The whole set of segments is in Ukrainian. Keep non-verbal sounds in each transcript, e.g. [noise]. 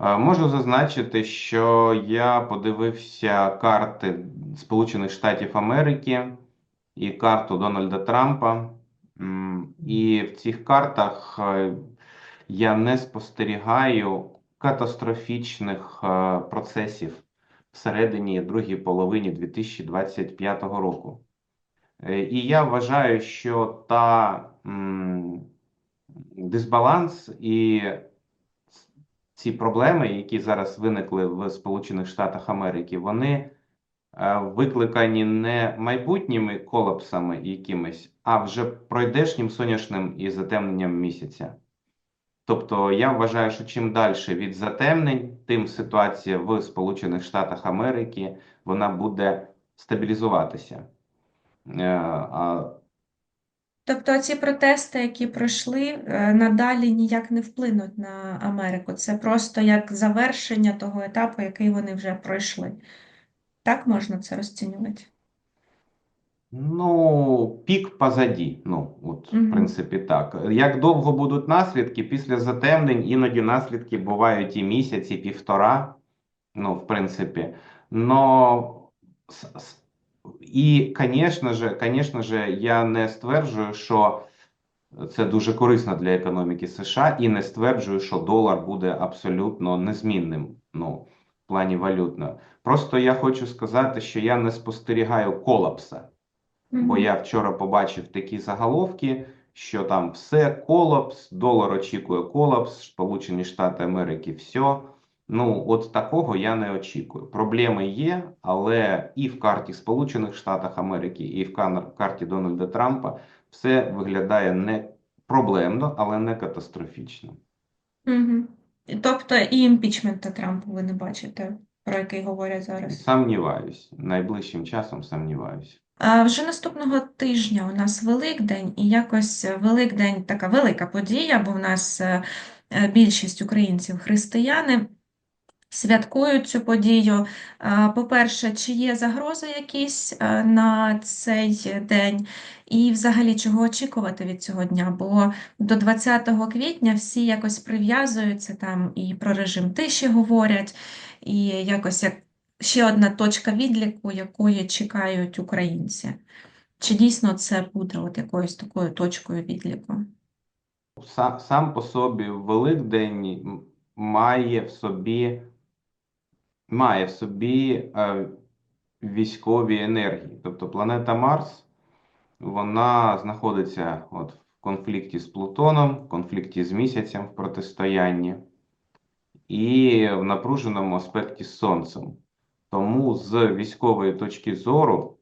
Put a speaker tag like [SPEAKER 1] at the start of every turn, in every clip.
[SPEAKER 1] Е, Можу зазначити, що я подивився карти Сполучених Штатів Америки і карту Дональда Трампа. І в цих картах е, я не спостерігаю катастрофічних е, процесів всередині другій половині 2025 року. І я вважаю, що та дисбаланс і ці проблеми, які зараз виникли в Сполучених Штатах Америки, вони е, викликані не майбутніми колапсами якимись, а вже пройдешнім сонячним і затемненням місяця. Тобто я вважаю, що чим далі від затемнень, тим ситуація в Сполучених Штатах Америки вона буде стабілізуватися.
[SPEAKER 2] Тобто ці протести, які пройшли, е, надалі ніяк не вплинуть на Америку. Це просто як завершення того етапу, який вони вже пройшли. Так можна це розцінювати?
[SPEAKER 1] Ну, пік позаді. Ну, от, в принципі, так. Як довго будуть наслідки після затемнень, іноді наслідки бувають і місяць, і півтора. Ну, в принципі. Но і, звісно же, конечно же, я не стверджую, що це дуже корисно для економіки США, і не стверджую, що долар буде абсолютно незмінним. Ну, в плані валютно. Просто я хочу сказати, що я не спостерігаю колапса. Бо я вчора побачив такі заголовки, що там все колапс, долар очікує колапс, Сполучені Штати Америки, все. Ну, от такого я не очікую. Проблеми є, але і в карті Сполучених Штатів Америки, і в карті Дональда Трампа все виглядає не проблемно, але не катастрофічно.
[SPEAKER 2] Мгм. Тобто і імпічмента Трампа ви не бачите, про який говорять зараз.
[SPEAKER 1] Сумніваюсь, найближчим часом сумніваюсь.
[SPEAKER 2] А вже наступного тижня у нас Великдень, і якось Великдень така велика подія, бо в нас е, більшість українців християни святкують цю подію. По-перше, чи є загрози якісь е, на цей день, і взагалі чого очікувати від цього дня? Бо до 20 квітня всі якось прив'язуються там і про режим тиші говорять, і якось як ще одна точка відліку, якої чекають українці. Чи дійсно це буде от якоюсь такою точкою відліку?
[SPEAKER 1] Сам, сам по собі Великдень має в собі має в собі е, військові енергії. Тобто планета Марс, вона знаходиться от в конфлікті з Плутоном, в конфлікті з місяцем в протистоянні і в напруженому аспекті з Сонцем. Тому з військової точки зору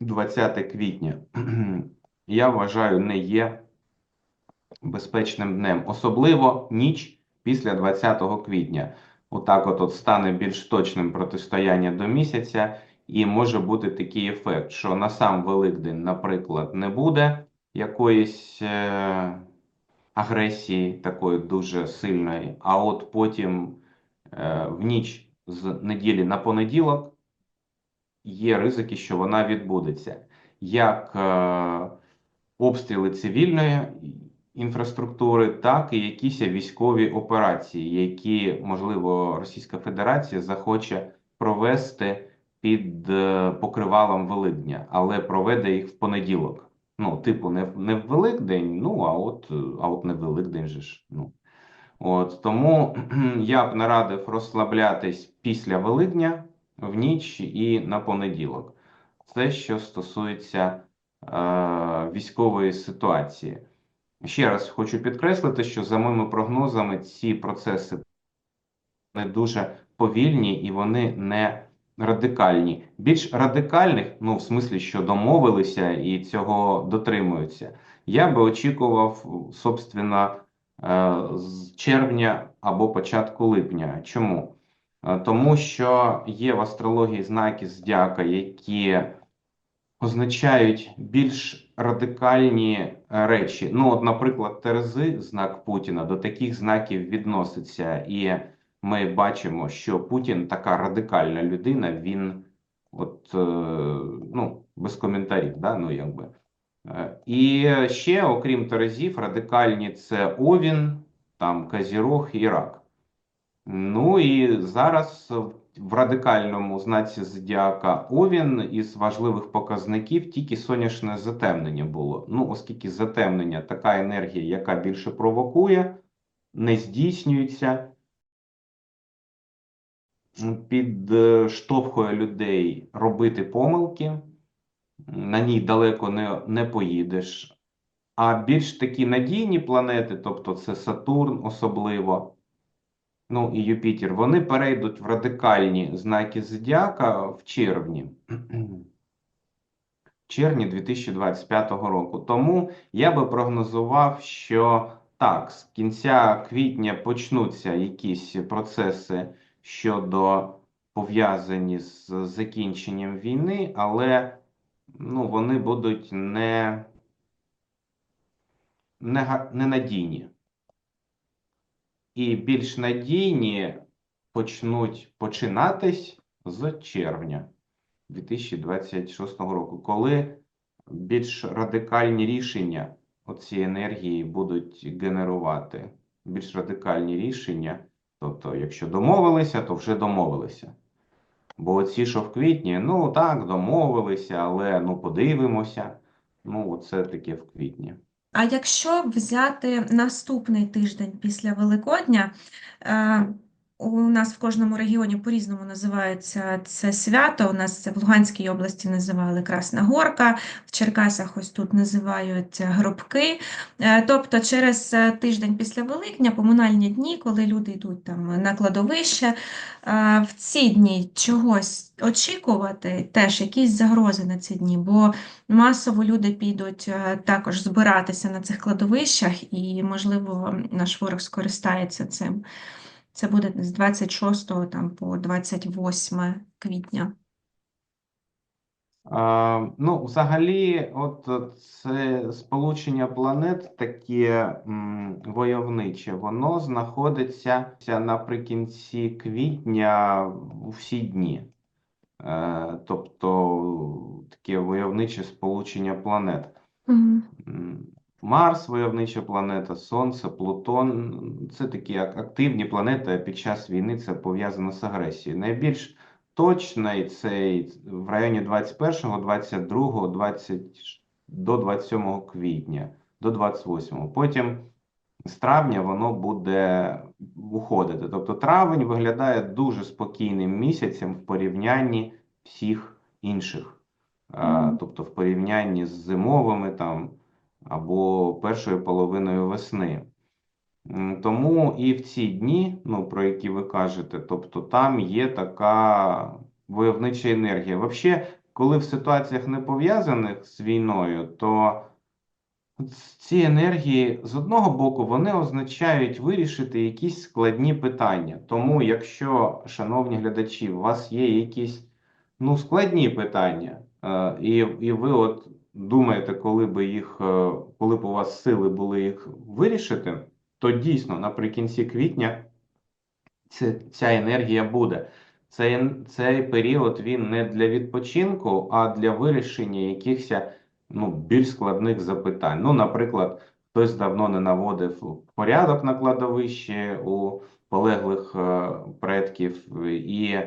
[SPEAKER 1] 20 квітня [clears throat] я вважаю не є безпечним днем, особливо ніч після 20 квітня. Отак от, от стане більш точним протистояння до місяця, і може бути такий ефект, що на сам Великдень, наприклад, не буде якоїсь е, агресії такої дуже сильної, а от потім е, в ніч з неділі на понеділок є ризики, що вона відбудеться. Як е, обстріли цивільної інфраструктури, так і якісь військові операції, які, можливо, Російська Федерація захоче провести під е, покривалом Великдня, але проведе їх в понеділок. Ну, типу, не, в- не в Великдень, ну, а от, е, а от не Великдень же ж. Ну. От, тому [clears throat] я б нарадив розслаблятись після Великдня в ніч і на понеділок. Це що стосується е, військової ситуації. Ще раз хочу підкреслити, що за моїми прогнозами ці процеси не дуже повільні і вони не радикальні. Більш радикальних, ну в смислі, що домовилися і цього дотримуються, я би очікував, собственно, е, з червня або початку липня. Чому? Е, Тому що є в астрології знаки зодіака, які означають більш радикальні е, речі. Ну, от, наприклад, Терези, знак Путіна, до таких знаків відноситься, і ми бачимо, що Путін така радикальна людина, він от, е, ну, без коментарів, да, ну, якби. Е, І ще, окрім Терезів, радикальні це Овін, там Казірог і Рак. Ну і зараз в радикальному знаці зодіака Овін із важливих показників тільки сонячне затемнення було. Ну, оскільки затемнення така енергія, яка більше провокує, не здійснюється, підштовхує людей робити помилки, на ній далеко не, не поїдеш. А більш такі надійні планети, тобто це Сатурн особливо, ну і Юпітер, вони перейдуть в радикальні знаки зодіака в червні. В червні 2025 року. Тому я би прогнозував, що так, з кінця квітня почнуться якісь процеси щодо пов'язані з закінченням війни, але ну, вони будуть не, не, ненадійні. І більш надійні почнуть починатись з червня 2026 року, коли більш радикальні рішення оці енергії будуть генерувати. Більш радикальні рішення. Тобто, якщо домовилися, то вже домовилися. Бо оці, що в квітні, ну так, домовилися, але ну подивимося. Ну, це таке в квітні.
[SPEAKER 2] А якщо взяти наступний тиждень після Великодня, е, у нас в кожному регіоні по-різному називається це свято. У нас це в Луганській області називали Красна Горка, в Черкасах ось тут називають гробки. Е, Тобто через е, тиждень після Великдня, поминальні дні, коли люди йдуть там на кладовище, е, в ці дні чогось очікувати, теж якісь загрози на ці дні, бо Масово люди підуть також збиратися на цих кладовищах, і, можливо, наш ворог скористається цим. Це буде з 26 там, по 28 квітня.
[SPEAKER 1] А, ну, взагалі, от це сполучення планет таке м, войовниче, воно знаходиться наприкінці квітня у всі дні. Е, тобто таке войовниче сполучення планет.
[SPEAKER 2] Мгм.
[SPEAKER 1] Марс, войовнича планета, Сонце, Плутон це такі активні планети, під час війни це пов'язано з агресією. Найбільш точний цей в районі 21, 22, 20 до 27 квітня, до 28. Потім з травня воно буде уходити. Тобто травень виглядає дуже спокійним місяцем в порівнянні всіх інших. А,
[SPEAKER 2] Мгм.
[SPEAKER 1] Тобто в порівнянні з зимовими там або першою половиною весни. Тому і в ці дні, ну, про які ви кажете, тобто там є така войовнича енергія. Взагалі, коли в ситуаціях не пов'язаних з війною, то ці енергії з одного боку вони означають вирішити якісь складні питання. Тому, якщо, шановні глядачі, у вас є якісь ну, складні питання, е, і, і ви от думаєте, коли би їх, е, коли б у вас сили були їх вирішити, то дійсно наприкінці квітня ця енергія буде. Цей, цей період він не для відпочинку, а для вирішення якихось ну, більш складних запитань. Ну, наприклад, хтось давно не наводив порядок на кладовищі у полеглих е, предків, і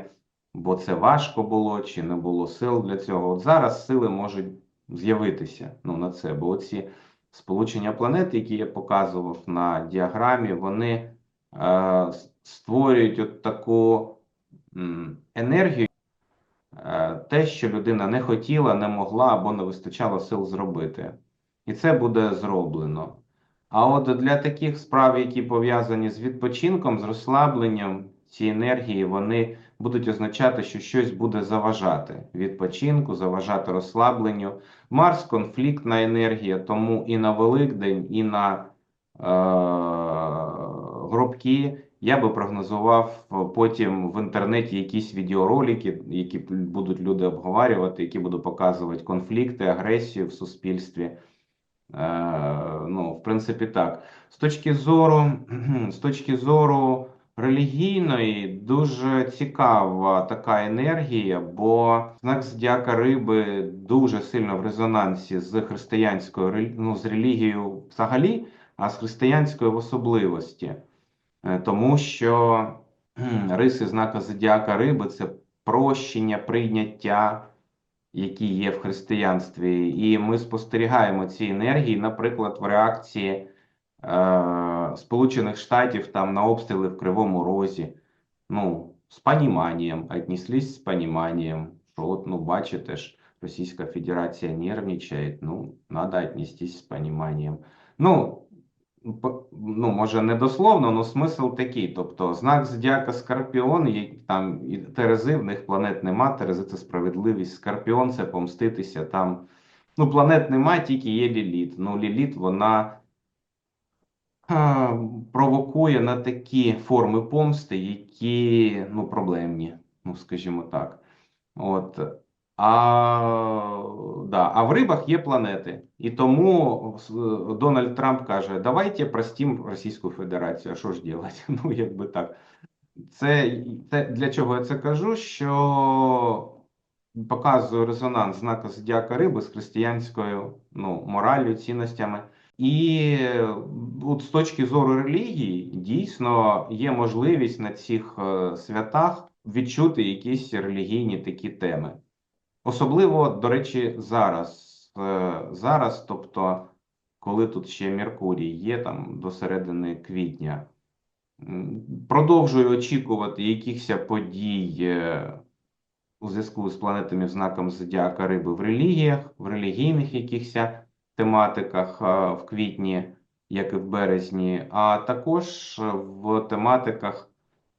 [SPEAKER 1] бо це важко було, чи не було сил для цього. От зараз сили можуть з'явитися ну, на це, бо оці сполучення планет, які я показував на діаграмі, вони е, створюють от таку енергію, е, те, що людина не хотіла, не могла або не вистачало сил зробити. І це буде зроблено. А от для таких справ, які пов'язані з відпочинком, з розслабленням, ці енергії, вони будуть означати, що щось буде заважати відпочинку, заважати розслабленню. Марс конфліктна енергія, тому і на Великдень, і на е, гробки я би прогнозував потім в інтернеті якісь відеоролики, які будуть люди обговорювати, які будуть показувати конфлікти, агресію в суспільстві. Е, ну, в принципі, так. З точки зору, [clears throat] з точки зору релігійної, дуже цікава така енергія, бо знак зодіака риби дуже сильно в резонансі з християнською ну, з релігією взагалі, а з християнською в особливості. Е, Тому що риси знака зодіака риби це прощення, прийняття, які є в християнстві. І ми спостерігаємо ці енергії, наприклад, в реакції Сполучених Штатів там на обстріли в Кривому Розі. Ну, з поніманням, отнеслись з поніманням, що от, ну, бачите ж, Російська Федерація нервничає, ну, надо отнестись з поніманням. Ну, ну, може, не дословно, але смисл такий. Тобто, знак зодіака Скорпіон, і там і Терези, в них планет нема, Терези це справедливість, Скорпіон це помститися там. Ну, планет нема, тільки є Ліліт. Ну, Ліліт, вона провокує на такі форми помсти, які ну, проблемні, ну, скажімо так. От. А, да, а в рибах є планети. І тому Дональд Трамп каже: давайте простим Російську Федерацію. А що ж робити? [laughs] Ну, якби так. Це, це для чого я це кажу? Що показує резонанс знака зодіака риби з християнською ну, мораллю, цінностями. І е, от з точки зору релігії, дійсно є можливість на цих е, святах відчути якісь релігійні такі теми. Особливо, до речі, зараз. Е, Зараз, тобто, коли тут ще Меркурій є там до середини квітня, продовжую очікувати якихось подій у зв'язку з планетами знаком зодіака риби в релігіях, в релігійних якихось тематиках е, в квітні, як і в березні, а також в тематиках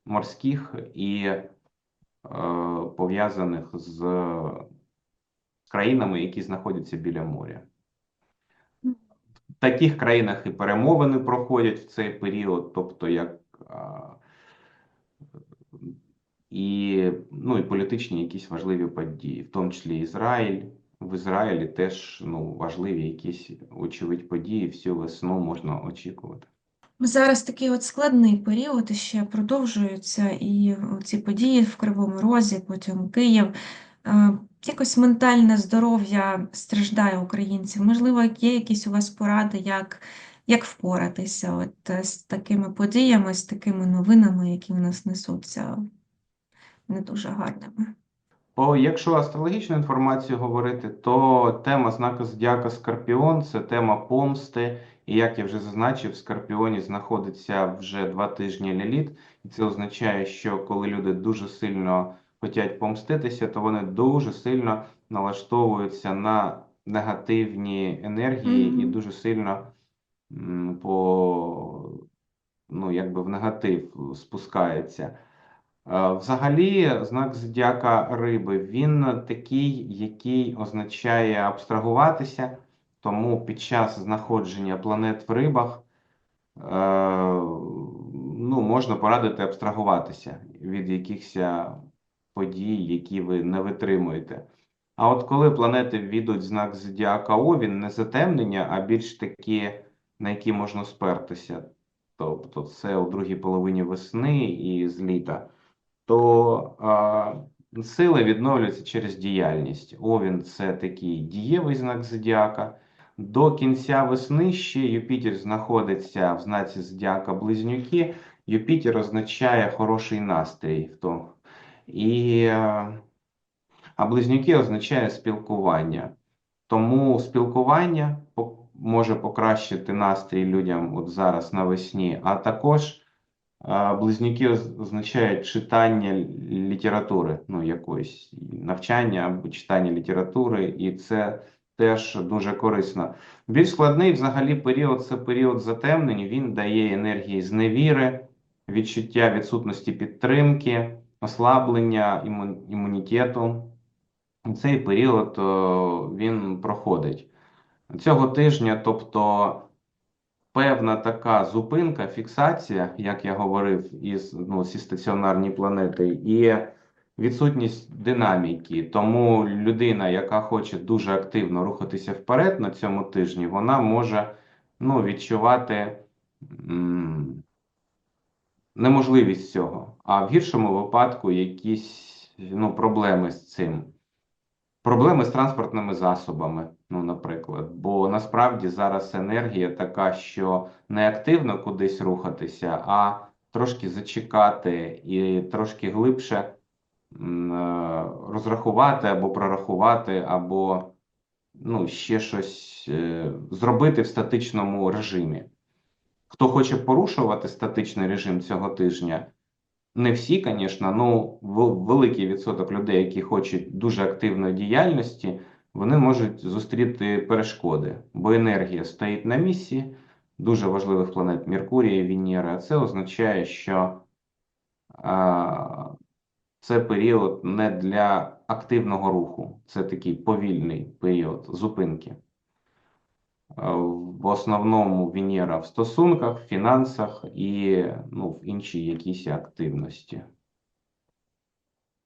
[SPEAKER 1] морських і е, пов'язаних з країнами, які знаходяться біля моря. В таких країнах і перемовини проходять в цей період, тобто як і, ну, і політичні якісь важливі події, в тому числі Ізраїль. В Ізраїлі теж ну, важливі якісь, очевидь, події всю весну можна очікувати.
[SPEAKER 2] Зараз такий от складний період ще продовжується, і ці події в Кривому Розі, потім Київ. Е, Якось ментальне здоров'я страждає українців. Можливо, є якісь у вас поради, як, як впоратися от е, з такими подіями, з такими новинами, які в нас несуться не дуже гарними.
[SPEAKER 1] О, якщо астрологічну інформацію говорити, то тема знака зодіака Скорпіон це тема помсти. І як я вже зазначив, в Скорпіоні знаходиться вже два тижні ліліт, і це означає, що коли люди дуже сильно хочуть помститися, то вони дуже сильно налаштовуються на негативні енергії і дуже сильно по, ну, якби в негатив спускається. Е, Взагалі, знак зодіака риби, він такий, який означає абстрагуватися, тому під час знаходження планет в рибах е, ну, можна порадити абстрагуватися від якихось подій, які ви не витримуєте. А от коли планети ввійдуть знак зодіака Овін, не затемнення, а більш такі, на які можна спертися, тобто це у другій половині весни і з літа то а, сили відновлюються через діяльність. Овін це такий дієвий знак зодіака. До кінця весни ще Юпітер знаходиться в знаці зодіака Близнюки. Юпітер означає хороший настрій. в. І, а, Близнюки означає спілкування. Тому спілкування може покращити настрій людям от зараз навесні, а також Близнюки означають читання літератури, ну якоїсь навчання або читання літератури, і це теж дуже корисно. Більш складний взагалі період це період затемнень. Він дає енергії зневіри, відчуття відсутності підтримки, ослаблення імун- імунітету. Цей період він проходить. Цього тижня, тобто певна така зупинка, фіксація, як я говорив, із ну, ці стаціонарні планети, і відсутність динаміки. Тому людина, яка хоче дуже активно рухатися вперед на цьому тижні, вона може ну, відчувати неможливість цього. А в гіршому випадку якісь ну, проблеми з цим. Проблеми з транспортними засобами, ну, наприклад. Бо насправді зараз енергія така, що не активно кудись рухатися, а трошки зачекати і трошки глибше е, розрахувати або прорахувати, або ну, ще щось е, зробити в статичному режимі. Хто хоче порушувати статичний режим цього тижня, не всі, звісно, ну великий відсоток людей, які хочуть дуже активної діяльності, вони можуть зустріти перешкоди, бо енергія стоїть на місці дуже важливих планет Меркурія і Венера. Це означає, що а, це період не для активного руху, це такий повільний період зупинки. Е, В основному Венера в стосунках, фінансах і ну, в іншій якійсь активності.